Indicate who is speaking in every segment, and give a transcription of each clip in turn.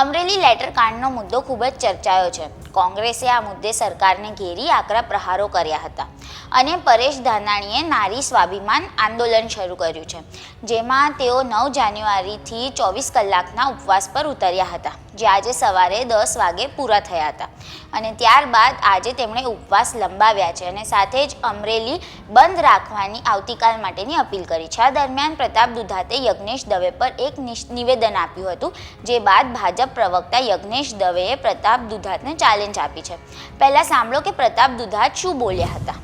Speaker 1: Amreli letter કાંડનો મુદ્દો ખૂબ જ ચર્ચાયો છે. કોંગ્રેસે આ મુદ્દે સરકારને ઘેરી આકરા પ્રહારો કર્યા હતા અને પરેશ ધાનાણીએ નારી સ્વાભિમાન આંદોલન શરૂ કર્યું છે, જેમાં તેઓ નવ જાન્યુઆરીથી ચોવીસ કલાકના ઉપવાસ પર ઉતર્યા હતા. જે આજે સવારે દસ વાગે પૂરા થયા હતા. અને ત્યારબાદ આજે તેમણે ઉપવાસ લંબાવ્યા છે અને સાથે જ અમરેલી બંધ રાખવાની આવતીકાલ માટેની અપીલ કરી છે. આ દરમિયાન પ્રતાપ દુધાતે યજ્ઞેશ દવે પર એક નિવેદન આપ્યું હતું, જે બાદ ભાજપ પ્રવક્તા યજ્ઞેશ દવેએ પ્રતાપ દુધાતને ચેલેન્જ આપી છે. પહેલા સાંભળો કે પ્રતાપ દુધાત શું બોલ્યા હતા.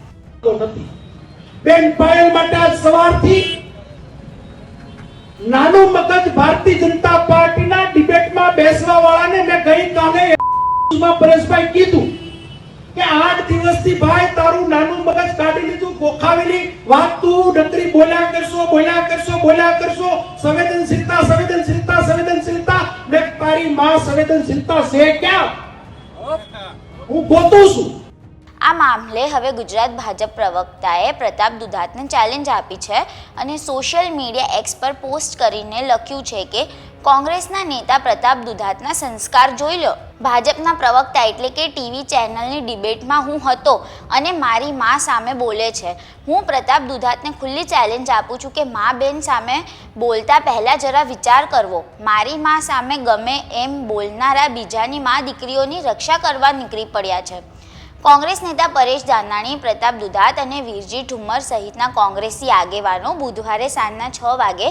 Speaker 2: બેન પાયલ માટે સવારથી નાનું મગજ ભારતીય જનતા માં પરેશભાઈ કીધું કે આઠ દિવસથી ભાઈ તારું નાનું મગજ કાઢી લીધું, ગોખાવેલી વાત તું ડકરી બોલ્યા કરશો બોલ્યા કરશો બોલ્યા કરશો. સંવેદનશીલતા સંવેદનશીલતા સંવેદનશીલતા. મે તારી માં સંવેદનશીલતા છે ક્યાં? હું ગોતું છું.
Speaker 1: આ મામલે હવે ગુજરાત ભાજપ પ્રવક્તાએ પ્રતાપ દુધાતને ચેલેન્જ આપી છે અને સોશિયલ મીડિયા એક્સ પર પોસ્ટ કરીને લખ્યું છે કે કોંગ્રેસના નેતા પ્રતાપ દુધાતના સંસ્કાર જોઈ લો. ભાજપના પ્રવક્તા એટલે કે ટીવી ચેનલની ડિબેટમાં હું હતો અને મારી મા સામે બોલે છે. હું પ્રતાપ દુધાતને ખુલ્લી ચેલેન્જ આપું છું કે મા બેન સામે બોલતા પહેલાં જરા વિચાર કરવો. મારી મા સામે ગમે એમ બોલનારા બીજાની મા દીકરીઓની રક્ષા કરવા નીકળી પડ્યા છે. કોંગ્રેસ નેતા પરેશ ધાનાણી, પ્રતાપ દુધાત અને વીરજી ઠુમ્મર સહિતના કોંગ્રેસી આગેવાનો બુધવારે સાંજના છ વાગે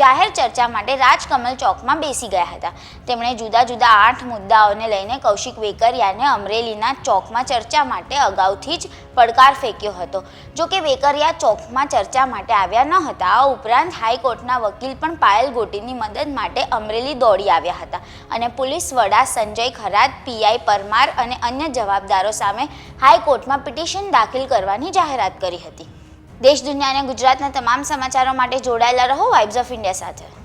Speaker 1: જાહેર ચર્ચા માટે રાજકમલ ચોકમાં બેસી ગયા હતા. તેમણે જુદા જુદા આઠ મુદ્દાઓને લઈને કૌશિક વેકરિયાને અમરેલીના ચોકમાં ચર્ચા માટે અગાઉથી જ પડકાર ફેંક્યો હતો. જો કે વેકરિયા ચોકમાં ચર્ચા માટે આવ્યા ન હતા, આ ઉપરાંત હાઈકોર્ટના વકીલ પણ પાયલ ગોટીની મદદ માટે અમરેલી દોડી આવ્યા હતા અને પોલીસ વડા સંજય ખરાત પીઆઈ પરમાર અને અન્ય જવાબદારો સામે હાઈકોર્ટમાં પિટિશન દાખલ કરવાની જાહેરાત કરી હતી. દેશ દુનિયા અને ગુજરાતના તમામ સમાચારો માટે જોડાયેલા રહો વાઇબ્સ ઓફ ઇન્ડિયા સાથે.